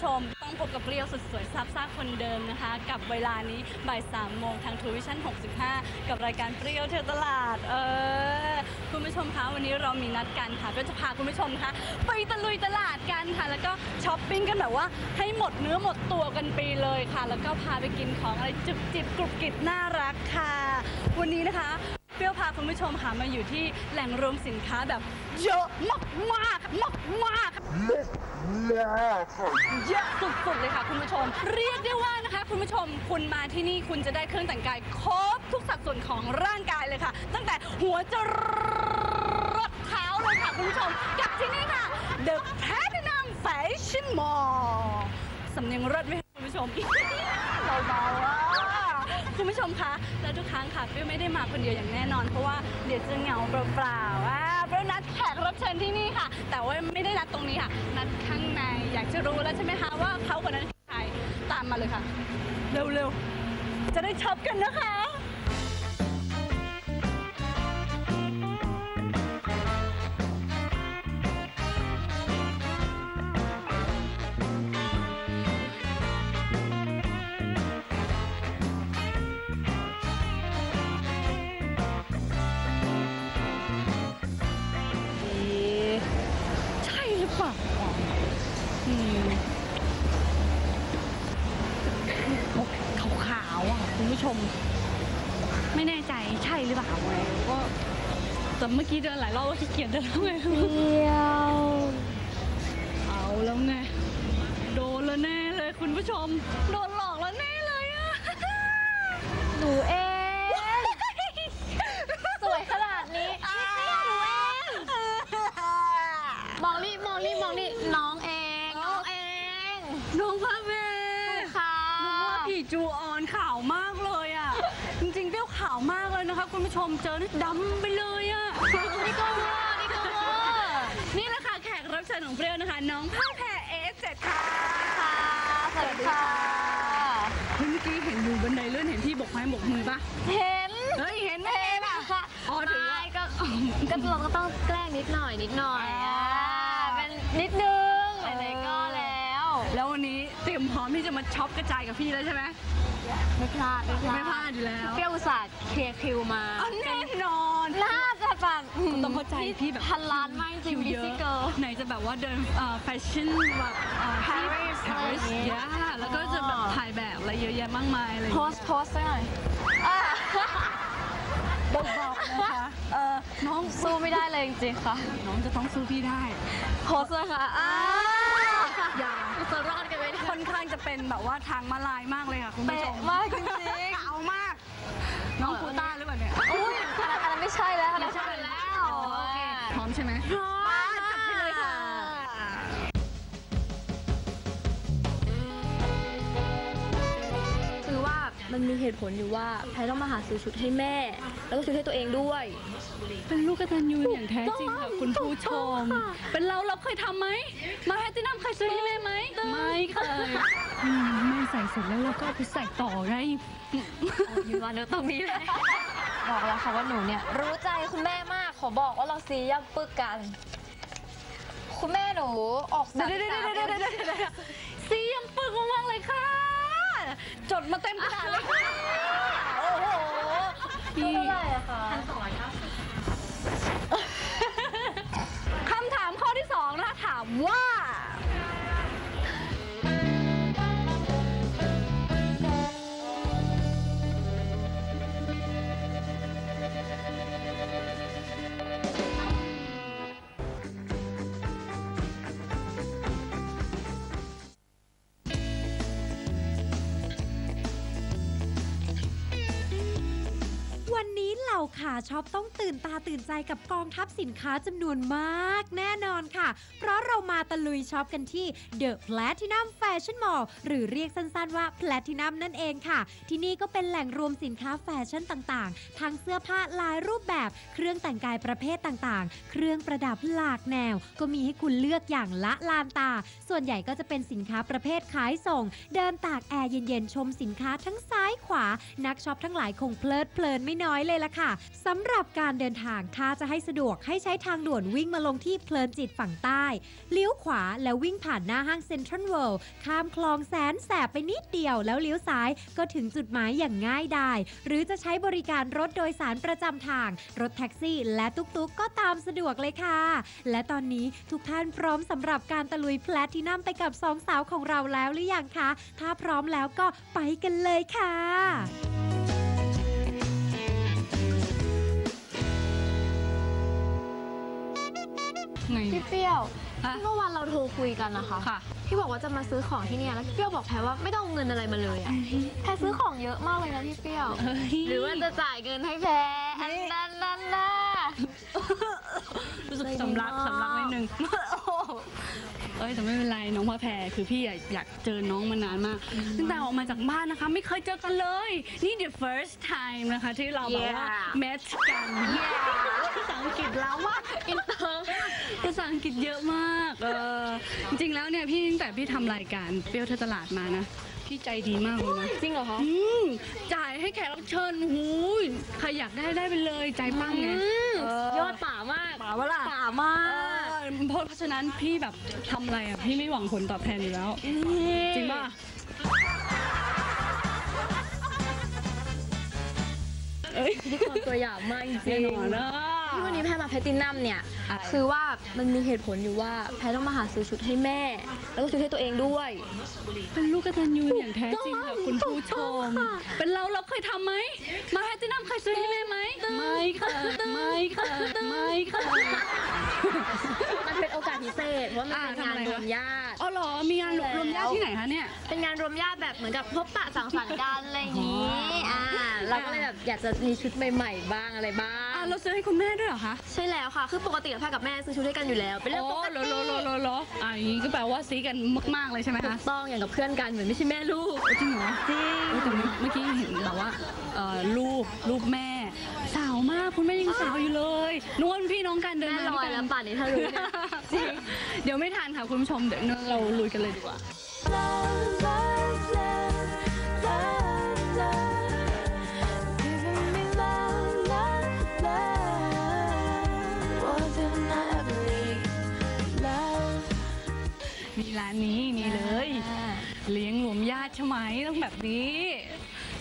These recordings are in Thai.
สุดสวยซับซ่าคนเดิมนะคะ กับเวลานี้บ่าย3โมงทางทูวิชั่น 65 กับรายการเปรี้ยวเที่ยวตลาด เออ คุณผู้ชมคะวันนี้เรามีนัดกันค่ะ ก็จะพาคุณผู้ชมคะไปตะลุยตลาดกันค่ะ แล้วก็ช้อปปิ้งกันแบบว่าให้หมดเนื้อหมดตัวกันไปเลยค่ะ แล้วก็พาไปกินของอะไรจุบจิบกรุบกริบน่ารักค่ะ วันนี้นะคะ เปรี้ยวพาคุณผู้ชมค่ะมาอยู่ที่แหล่งรวมสินค้าแบบเยอะมากมากมากมากเยอะสุดๆเลยค่ะคุณผู้ชม เรียกได้ว่านะคะคุณผู้ชมคุณมาที่นี่คุณจะได้เครื่องแต่งกายครบทุกสัดส่วนของร่างกายเลยค่ะ ตั้งแต่หัวจรดเท้าเลยค่ะคุณผู้ชมกับที่นี่ค่ะ The Platinum Fashion Mall สำเนียงรถไหมคะคุณผู้ชมเบาๆอะ คุณผู้ชมคะแล้วทุกครั้งค่ะเปรี้ยวไม่ได้มาคนเดียวอย่างแน่นอน เพราะว่าเดี๋ยวจะเหงาเปล่าๆอ่าเปรี้ยวนัดแขกรับเชิญที่นี่ค่ะ แต่ว่าไม่ได้นัดตรงนี้ค่ะ นัดข้างในอยากจะรู้แล้วใช่ไหมคะว่าเขาคนนั้นคือใครตามมาเลยค่ะ เร็วๆจะได้ช็อปกันนะคะ ช่หรือเปล่าอืมขาวๆอะคุณผู้ชม ไม่แน่ใจใช่หรือเปล่าไงก็แต่เมื่อกี้เดินหลายรอบก็ขี้เกียจเดินแล้วไงเดียว เอาแล้วไง โดนแล้วแน่เลยคุณผู้ชม โดนหลอกแล้วแน่เลยอะหนูเอง สวยขนาดนี้นี่หนูเอง มองนี่มองนี่มองนี่น้องเอง น้องเอง น้องพระเวค่ะน้องว่าผีจูออนขาวมากเลยอะจริงๆเปรี้ยวขาวมากเลยนะคะ คุณผู้ชมเจอนี่ดำไปเลยอะนี่ก็ว่านี่ก็ว่านี่แหละค่ะแขกรับเชิญของเปรี้ยวนะคะ น้องผ้าแพรเอสเจ็ดค่ะค่ะสวัสดีค่ะเฮ้ยเมื่อกี้เห็นอยู่บันไดเลื่อนเห็นพี่บกไม้บกมือปะเห็นเฮ้ยเห็นไหมเห็นอะค่ะอ๋อถือว่าไม่ก็ก็เราก็ต้องแกล้งนิดหน่อยนิดหน่อยอ่าอ่าเป็นนิดนึงไหนๆก็ แล้วแล้ววันนี้เตรียมพร้อมที่จะมาช็อปกระจายกับพี่แล้วใช่ไหมไม่พลาดไม่พลาดไม่พลาดอยู่แล้วเปรี้ยวอุตส่าห์เคลียร์คิวมาอ๋อแน่นอนน่าจะแบบต้องเข้าใจพี่แบบพันล้านไม่จริงคิวบิเยอะซี่เกิร์ลไหนจะแบบว่าเดินแฟชั่นแบบเอ่อที่ Paris อะไรอย่างงี้เยอะแล้วก็จะแบบถ่ายแบบอะไรเยอะแยะมากมายอะไรอย่างโพเงี้ยสต์โพสต์สักหน่อยอะเบาๆนะคะเออน้องสู้ไม่ได้เลยจริงๆค่ะ น้องจะต้องสู้พี่ได้โพสต์เลยค่ะ อ่าอย่าจะรอดกันไหมเนี่ยค่อนข้างจะเป็นแบบว่าทางมาลายมากเลยค่ะคุณผู้ชเป๊ะมมากจริงเอามาก น้องกูต้าหรือเปล่าเนี่ยๆอุ้ยอันนั้นอันนั้นไม่ใช่แล้วอันนั้นไม่ใช่แล้วโอเคพร้อมใช่ไหมพร้อมมาจัดไปเลยค่ะ คือว่ามันมีเหตุผลอยู่ว่าแพรต้องมาหาซื้อชุดให้แม่ แล้วก็ชุดให้ตัวเองด้วย เป็นลูกกตัญญูอย่างแท้จริงค่ะคุณผู้ชม เป็นเราเราเคยทำไหม มาแพตตินัมเคยซื้อให้แม่ไหม ไม่เคยอืมแม่ใส่เสร็จแล้วเราก็เอาไปใส่ต่อไงอยู่มาเนื้อตรงนี้เลยบอกแล้วค่ะว่าหนูเนี่ย รู้ใจคุณแม่มากขอบอกว่าเราซีย่ำปึกกัน คุณแม่หนูออกเดี๋สายวมเดี๋ยวสามเดี๋ยวเดี๋ยวเดี๋ยวเดี๋ยวสียังปึกมากๆเลยค่ะ จดมาเต็มกระดาษเลยค่ะโอ้โหเท่าไหร่อะคะ น เหล่าขาช็อปต้องตื่นตาตื่นใจกับกองทัพสินค้าจำนวนมาก แน่นอนค่ะ เพราะเรามาตะลุยช็อปกันที่ The Platinum Fashion Mall หรือเรียกสั้นๆว่า Platinum นั่นเองค่ะ ที่นี่ก็เป็นแหล่งรวมสินค้าแฟชั่นต่างๆ ทั้งเสื้อผ้าหลายรูปแบบ เครื่องแต่งกายประเภทต่างๆ เครื่องประดับหลากแนว ก็มีให้คุณเลือกอย่างละลานตา ส่วนใหญ่ก็จะเป็นสินค้าประเภทขายส่ง เดินตากแอร์เย็นๆชมสินค้าทั้งซ้ายขวา นักช็อปทั้งหลายคงเพลิดเพลินไม่น้อยเลยล่ะค่ะสำหรับการเดินทางถ้าจะให้สะดวกให้ใช้ทางด่วนวิ่งมาลงที่เพลินจิตฝั่งใต้ เลี้ยวขวาแล้ววิ่งผ่านหน้าห้างเซ็นทรัลเวิลด์ข้ามคลองแสนแสบไปนิดเดียวแล้วเลี้ยวซ้ายก็ถึงจุดหมายอย่างง่ายดายหรือจะใช้บริการรถโดยสารประจำทาง รถแท็กซี่ และตุ๊กๆ ก็ตามสะดวกเลยค่ะ และตอนนี้ทุกท่านพร้อมสำหรับการตะลุยแพลตทินัมไปกับสองสาวของเราแล้วหรือยังคะ ถ้าพร้อมแล้วก็ไปกันเลยค่ะ ไง พี่เปรี้ยวฮะ เมื่อวานเราโทรคุยกันนะคะ ค่ะ พี่บอกว่าจะมาซื้อของที่เนี่ยแล้วพี่เปรี้ยวบอกแพรว่าไม่ต้องเอาเงินอะไรมาเลยอะแพรซื้อของเยอะมากเลยนะพี่เปรี้ยว หรือว่าจะจ่ายเงินให้แพรอันนั้นนั่นน่ะ รู้สึกสำลักสำลักนิดนึงโอ้โห เอ้ยแต่ไม่เป็นไรน้องพระแพรคือพี่อยากอยากเจอน้องมานานมากตั้งแต่ออกมาจากบ้านนะคะ ไม่เคยเจอกันเลย นี่ the first time นะคะที่เราแบบว่า Yeah. match กันภาษาอังกฤษแล้วว่าอินเตอร์ภาษาอังกฤษเยอะมากเออจริงๆแล้วเนี่ยพี่ตั้งแต่พี่ทำรายการเปรี้ยวเธอตลาดมานะพี่ใจดีมากเลยนะ จริงเหรอคะ อืมจ่ายให้แขกรับเชิญหูยใครอยากได้ได้ไปเลย ใจปั้งไงอืมเออยอดป่ามาก ป่าวะล่ะ ป่ามาก เออเพราะเพราะฉะนั้นพี่แบบทำอะไรอะพี่ไม่หวังผลตอบแทนอยู่แล้ว จริงป่ะ เอ้ยพิธีกรตัวอย่างมากจริงแน่นอนนะ ที่วันนี้แพรมาแพลตินัมเนี่ยอะไรคือว่ามันมีเหตุผลอยู่ว่าแพรต้องมาหาซื้อชุดให้แม่ แล้วก็ชุดให้ตัวเองด้วย เป็นลูกกตัญญูอย่างแท้จริงค่ะคุณผู้ชม เป็นเราเราเคยทำไหม มาแพทตินัมเคยซื้อให้แม่ไหม ไม่ค่ะ ไม่ค่ะ ไม่ค่ะ มันเป็นโอกาสพิเศษเพราะมันอ่าเป็นงานทำอะไรคะรวมญาติ อ๋อเหรอ มีงานรวมญาติที่ไหนคะเนี่ย เป็นงานรวมญาติแบบเหมือนกับพบปะสังสรรค์กันอะไรอย่างนี้ อ่า เราก็เลยแบบอยากจะมีชุดใหม่ ๆ บ้างอะไรบ้าอ่าง เราซื้อให้คุณแม่ด้วยเหรอคะใช่แล้วค่ะ คือปกติแพรกับแม่ซื้อชุดให้กันอยู่แล้ว เป็นเรื่องปกโลติโลโลโลโลอ่าอย่างนี้ก็แปลว่าซีกันมากๆเลยใช่ไหมถูคะกต้องอย่างกับเพื่อนกันเหมือนไม่ใช่แม่ลูกจริงเหรอจริงเออแต่เมื่อกี้เห็นแบบว่าเอ่อรูปรูปแม่ สาวมากคุณแม่ยังสาวอยู่เลยนวลพี่น้องกันเดินแม่มาลด้อวยยกัแล้วนป่านนี้ถ้ารู้เนี่ยจริงเดี๋ยวไม่ทันค่ะ คุณผู้ชม เดี๋ยวเราลุยกันเลยดีกว่ามีร้ นนี้นี่เลย เลี้ยงรวมญาติใช่ไหมต้องแบบนี้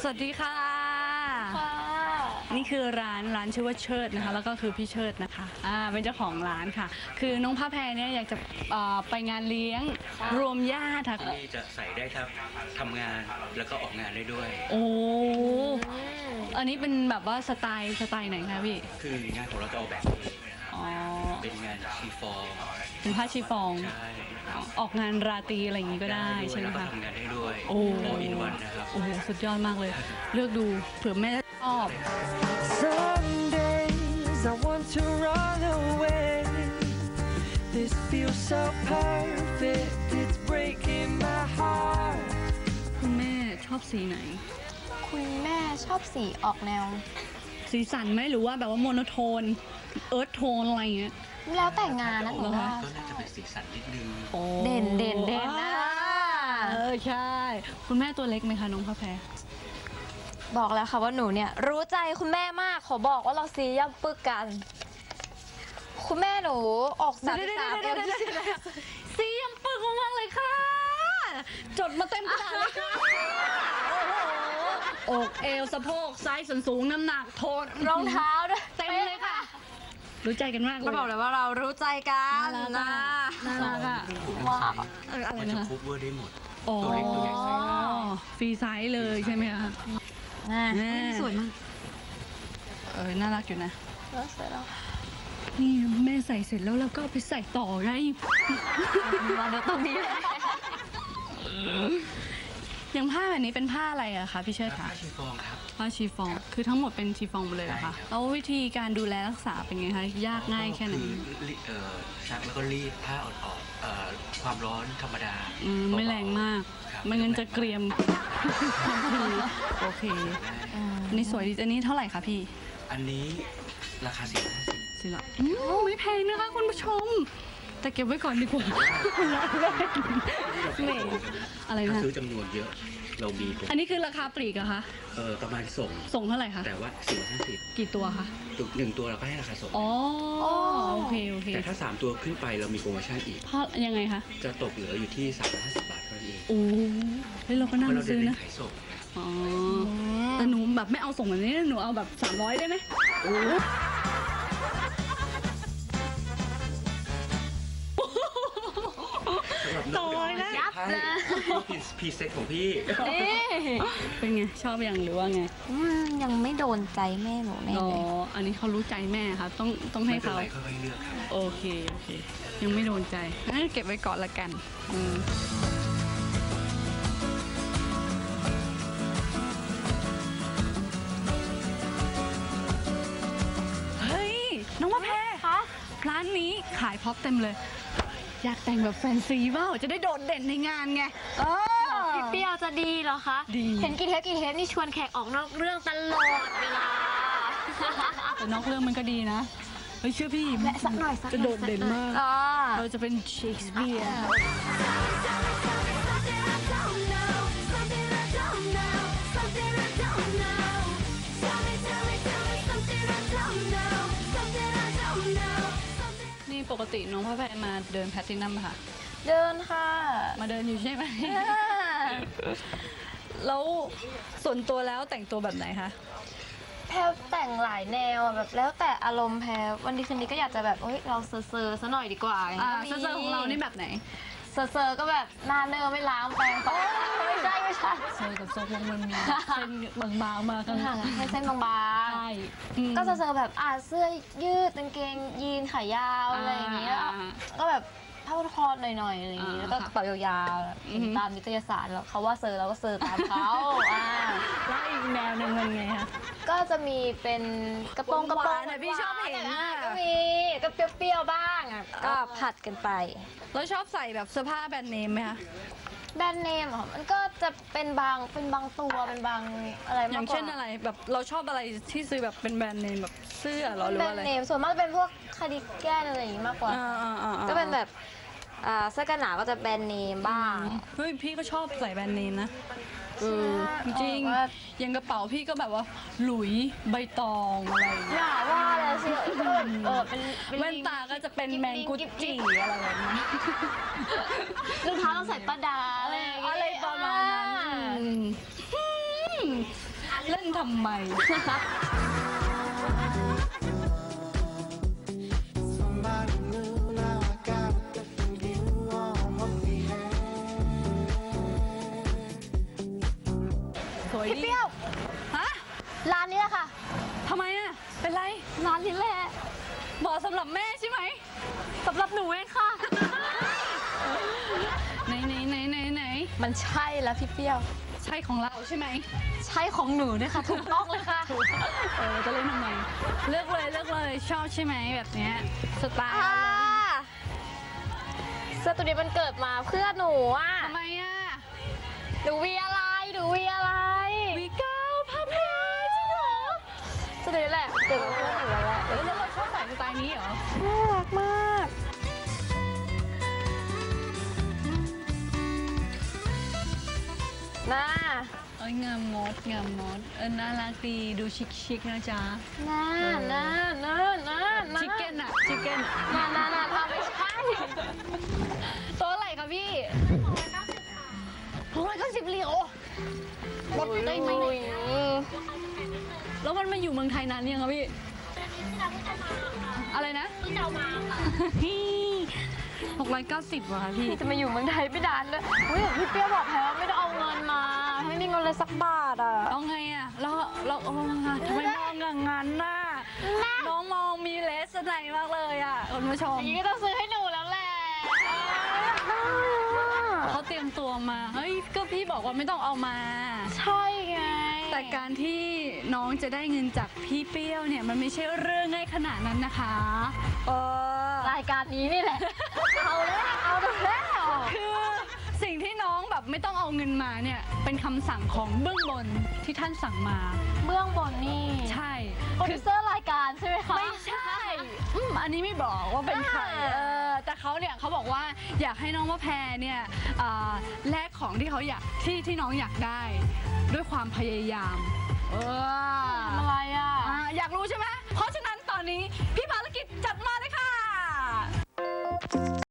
สวัสดีค่ะ นี่คือร้านร้านชื่อว่าเชิดนะคะ แล้วก็คือพี่เชิดนะคะอ่าเป็นเจ้าของร้านค่ะ คือน้องพระแพรเนี่ยอยากจะเอ่อไปงานเลี้ยงรวมญาติค่ะที่จะใส่ได้ทั้งทำงานแล้วก็ออกงานได้ด้วย โอ้อันนี้เป็นแบบว่าสไตล์สไตล์ไหนคะพี่ คืองานของเราจะออกแบบเองนะอ๋อ เป็นงานชีฟองเป็นผ้าชีฟอง ใช่ออกงานราตรีอะไรอย่างนี้ก็ได้ใช่ไหมแล้วก็คะทำงานได้ด้วยโอ้โออินวันนะครับ โอ้โหสุดยอดมากเลย เลือกดูเผื่อแม่ชอบ Some days I want to run away. This feels so perfect, it's breaking my heart. คุณแม่ชอบสีไหน คุณแม่ชอบสีออกแนว สีสันไหมหรือว่าแบบว่าโมโนโทน เอิร์ธโทนอะไรอย่างเงี้ย แล้วแต่งานนะหนูเหรอว่าคะก็น่าจะเป็นสีสันนิดนึงเด่นเด่นเด่นนะเออใช่ คุณแม่ตัวเล็กไหมคะน้องพระแพรบอกแล้วค่ะว่าหนูเนี่ย รู้ใจคุณแม่มากขอบอกว่าเราซีย่ำปึกกัน คุณแม่หนูออกสามสามเอลยี่สิบสียังปึกมากๆเลยค่ะ จดมาเต็มกระดาษเลยค่ะโอ้โหอกเอวสะโพกไซส์ส่วนสูงน้ำหนักโทนรองเท้าด้วยเต็มเลยค่ะ รู้ใจกันมากเลยเราบอกเลยว่าเรารู้ใจกันน่ารักนะอะน่ารักอะว้าวเอออะไรมันนะจะคะคุกเวอร์ได้หมดอ๋อตัวเล็กตัวใหญ่ใส่ได้ฟรีไซส์เลยใช่ไหมคะแม่สวยมาก เออ น่ารักอยู่นะสวยแล้วนี่แม่ใส่เสร็จแล้วเราก็เอาไปใส่ต่อไงมาดูตรงนี้เล ยอย่างผ้าแบบนี้เป็นผ้าอะไรอะคะพี่เชิดผ้าคะ ชีฟองครับ ผ้าชีฟอง คือทั้งหมดเป็นชีฟองหมดเลยเหรอใช่ครัคะบ แล้ววิธีการดูแลรักษาเป็นไงคะ ยากง่ายแค่ไหนคือรีเอ่อซักแล้วก็รีดผ้าอ่อนๆเอ่อความร้อนธรรมดาอืม ไม่แรงมาก ครับไม่งั้นจะเกรียมทันทีโอเคอันนี้สวยดีอันนี้เท่าไหร่คะพี่อันนี้ราคาสี่ห้าสิบ สิละอืมไม่แพงนะคะคุณผู้ชม แต่เก็บไว้ก่อนดีกว่าแหมอะไรถ้านะ ซื้อจำนวนเยอะ เรามีโปรอันนี้คือราคาปลีกเหรอะคะ เออประมาณส่ง ส่งเท่าไหร่คะ แต่ว่าสี่ห้าสิบกี่ตัวคะหนึ่งตัวเราก็ให้ราคาส่ง อ๋อ โอเค โอเคแต่ถ้าสามตัวขึ้นไปเรามีโปรโมชั่นอีก เพราะยังไงคะจะตกเหลืออยู่ที่สามร้อยห้าสิบบาทเท่านั้นเองโอ้เฮ้ยเราก็เพน่าราะเรามาเดิซื้นอเล่นะนขายส่งอ๋อ แต่หนูแบบไม่เอาส่งแบบนี้ หนูเอาแบบ 300 ได้ไหมส พรีเซ็ตของพี่ เป็นไง ชอบยังหรือว่าไงอืมยังไม่โดนใจแม่หนูแน่อ๋อเลยอันนี้เขารู้ใจแม่ค่ะต้องต้องให้ไม่เป็นเขาไรค่อยๆเลือกครับโอเคโอเค ยังไม่โดนใจงั้นเก็บไว้ก่อนละกันอืมเฮ้ยน้องมะแพรคะร้านนี้ขายพ็อปเต็มเลย อยากแต่งแบบแฟนซีเปล่าจะได้โดดเด่นในงานไงเออ พี่เปรี้ยวจะดีเหรอคะ ดี เห็นกี่เทปกี่เทปนี่ชวนแขกออกนอกเรื่องตลอดเวลา แต่นอกเรื่องมันก็ดีนะ เฮ้ยเชื่อพี่และสักหน่อยสักหน่อยจะโดดเด่นมากอ๋อ เราจะเป็นเชคสเปียร์ ปกติน้องพ่อแพรมาเดินแพลตตินัมปะค่ะ เดินค่ะ มาเดินอยู่ใช่ไหม แล้วส่วนตัวแล้วแต่งตัวแบบไหนคะ แพรแต่งหลายแนวอะแบบแล้วแต่อารมณ์แพรวันดีคืนนี้ก็อยากจะแบบเฮ้ยเราเซอร์เซอร์ซะหน่อยดีกว่าอ่าย่างเซนี้ก็มีอร์ๆของเรานี่แบบไหน เซอร์เซอร์ก็แบบหน้าเนอไม่ล้างแปรงฟันไม่ใช่ไม่ใช่เซอร์กับโซกวงมันมีเส้นบางๆมากันห่างให้เส้นบางใช่อืมๆ ก็เซอร์เซอร์แบบอ่าเสื้อยืดกางเกงยีนขายาวอะไรอย่างเงี้ยอ่า ก็แบบผ้าพันคอหน่อยๆอะไรอย่างงี้อ่าแล้วก็กระเป๋ายาวๆแบบอือฮึตามนิตยสารแล้วเขาว่าเซอร์เราก็เซอร์ตามเขาอ่าแล้วอีกแนวหนึ่งมันไงคะ ก็จะมีเป็นกระโปรงกระโปรงหวานๆอะพี่ชอบเห็นอะก็มีก็เปรี้ยวๆบ้างอะก็ผัดกันไป แล้วชอบใส่แบบเสื้อผ้าแบรนด์เนมไหมคะ แบรนด์เนมเหรอมันก็จะเป็นบางเป็นบางตัวเป็นบางอะไรากกว่าอย่ย่างเช่นอะไรแบบเราชอบอะไรที่ซื้อแบบเป็นแบรนด์เนมแบบเสื้อเหรอหรือแบรว่านอะไรด์เนมส่วนมากจะเป็นพวกคาร์ดิแกนอะไรอย่างงี้มากกว่าอ่าอ่าอ่าก็เป็นแบบอ่าเสื้อกันหนาวก็จะแบรนด์เนมบ้าง เฮ้ยพี่ก็ชอบใส่แบรนด์เนมนะ เออจริงว่าๆอย่างกระเป๋าพี่ก็แบบว่า หลุยใบตองอะไรอย่างอเงี้ยย่าว่าเลยสิก็แบบเออเป็นเป็แว่นตาก็จะเป็นแมงกุจิอะไรแบบนี้รองเท้าต้องใส่ประดาอะไรอย่างงี้อะไรประมาณนั้นอืมเล่นทำไม มันใช่แล้วพี่เปรี้ยว ใช่ของเราใช่ไหม ใช่ของหนูด้วยค่ะ ถูกต้องเลยค่ะเออจะเล่นทำไมเลือกเลยเลือกเลยชอบใช่ไหมแบบเนี้ยสไตล์อ่าเสื้อตัวนี้มันเกิดมาเพื่อหนูอะทำไมอะหนูวีอะไรหนูวีอะไรวีเก้าพับเพจริงเหรอเสื้อตัวนี้แหละเกิดมาเพื่อหนูแล้วแหละเออแล้วเราชอบใส่สไตล์นี้เหรอ น่าเอ้ยงามมดงามมดเออน่ารักดีดูชิคชิคๆนะจ๊ะน่าน่าน่าน่าน่าชิคเก้นอะชิคเก้นน่าน่าน่าทำไม่ใช่ตัวอะไรคะพี่หกร้อยเก้าสิบเหรียญลดได้ไหมเนี่ยอืมแล้วมันมาอยู่เมืองไทยนานยังคะพี่อะไรนะที่เรามาหกร้อยเก้าสิบวะคะพี่ พี่จะมาอยู่เมืองไทยไม่นานเลยเฮ้ยพี่เปรี้ยวบอกแพรว่าไม่ เงินเลยสักบาทอะ เอาไงอะแล้วเราเอาไงทำไมมองอย่างนั้นน่ะน้องมองมีเลสไนมากเลยอะคุณผู้ชม อย่างนี้ก็ต้องซื้อให้หนูแล้วแหละเขาเตรียมตัวมา เฮ้ย ก็พี่บอกว่าไม่ต้องเอามา ใช่ไง แต่การที่น้องจะได้เงินจากพี่เปรี้ยวเนี่ยมันไม่ใช่เรื่องง่ายขนาดนั้นนะคะ เออ รายการนี้นี่แหละ เอาแล้วเอาแล้ว เงินมาเนี่ยเป็นคำสั่งของเบื้องบนที่ท่านสั่งมา เบื้องบนนี่ใช่คือเซอร์รายการใช่ไหมคะ ไม่ใช่อันนี้ไม่บอกว่าเป็นใครเออแต่เขาเนี่ยเขาบอกว่าอยากให้น้องมะแพรเนี่ยแลกของที่เขาอยากที่ที่น้องอยากได้ ด้วยความพยายามเออทำอะไรอะออยากรู้ใช่ไหม เพราะฉะนั้นตอนนี้พี่ภารกิจจัดมาเลยค่ะ